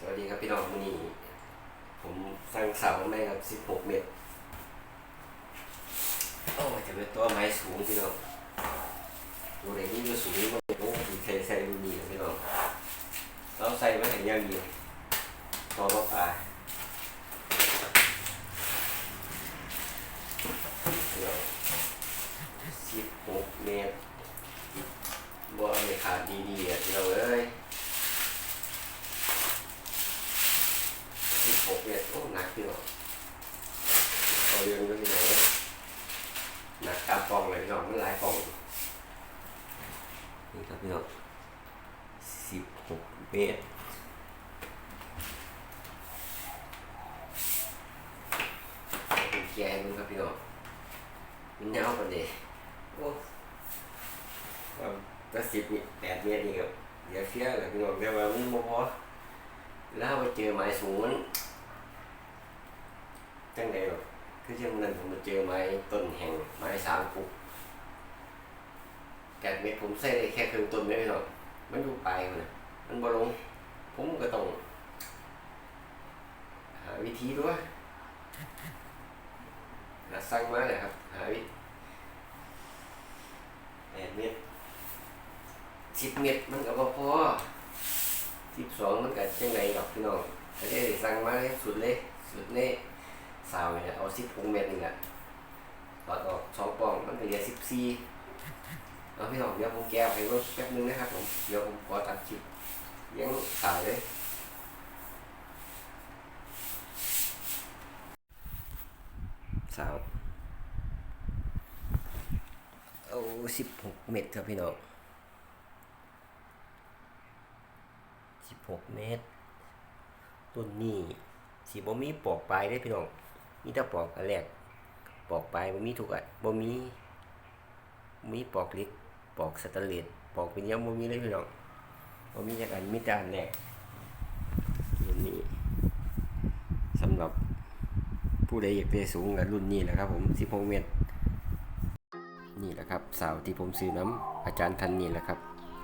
สวัสดีครับพี่น้องวันนี้ ผมสั่งเสาไม้ครับ 16 เมตร โอ้จะเป็นตัวไม้สูงพี่น้องตัวไหนนี่ดูสูงมันโอ้ยใส่ใส่ดูดีพี่น้องเราใส่ไว้เห็นอย่างเดียวตัวปลาปลาพี่น้อง16เมตรบ่ไม่ขาดดีๆอะพี่น้องเอ้ย สิบหกเนี่ยโอ้หนักพี่น้องเอาเรื่องก็มีไหนหนักตามฟองเลยพี่น้องมันหลายฟองนี่ครับพี่น้องสิบหกเมตรเป็นแกงมันครับพี่น้องมันยาวกว่าเด็โอ้ว่าก็สิบนี่แปดเมตรนี่ครับเดี๋ยวเชื่อเลยพี่น้องแต่ว่ามันบ่พอแล้วไปเจอไม้สูงมัน จังไดหรอกคือจังนั้นผมมาเจอไม้ต้นแห่งไม้สามกุกแกะเม็ดผมใส่ได้แค่ครึ่งต้นไม่หรอกมันดูปมันมันบ่ลง ผมก็ต้องหาวิธีด้วยหาสร้างมาเลยครับ หาวิแปดเมตรสิบเมตรมันก็บ่พอสิบสองมันก็จังไงดอกพี่น้องก็ได้สั่งมาเลยสุดเลยสุดเลย สาวเนี่ยเอาสิบหกเมตรนี่แหละตอดออกสองป่องมันเหลือสิบสี่เอาพี่น้องเดี๋ยวผมแก้ให้รถแป๊บนึงนะครับผมเดี๋ยวผมขอตัดคลิปยังสายเลยสาวเอาสิบหกเมตรครับพี่น้องสิบหกเมตรต้นนี้สีบ่มีปอกปลายได้พี่น้อง มีแต่ปอกอันแรกปอกปลายบ่มีทุกอันบ่มีมีปอกเล็กปอกสแตนเลสปอกเป็นยังบ่มีเลยพี่น้องบ่มีอย่างอันมีแต่อันแรกรุ่นนี้สำหรับผู้ใดอยากได้สูงกับรุ่นนี้แหละครับผม16เมตรนี่แหละครับสาวที่ผมซื้อน้ำอาจารย์ท่านนี้แหละครับ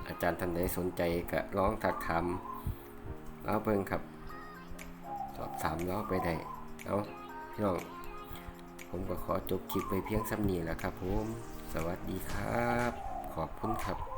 อาจารย์ท่านใดสนใจก็ร้องทักถามเล่าเบิ่งครับ สอบถามล่าไปได้เอา พี่น้องผมก็ขอจบคลิปไปเพียงซ้ำนี้แหละครับผม สวัสดีครับ ขอบคุณครับ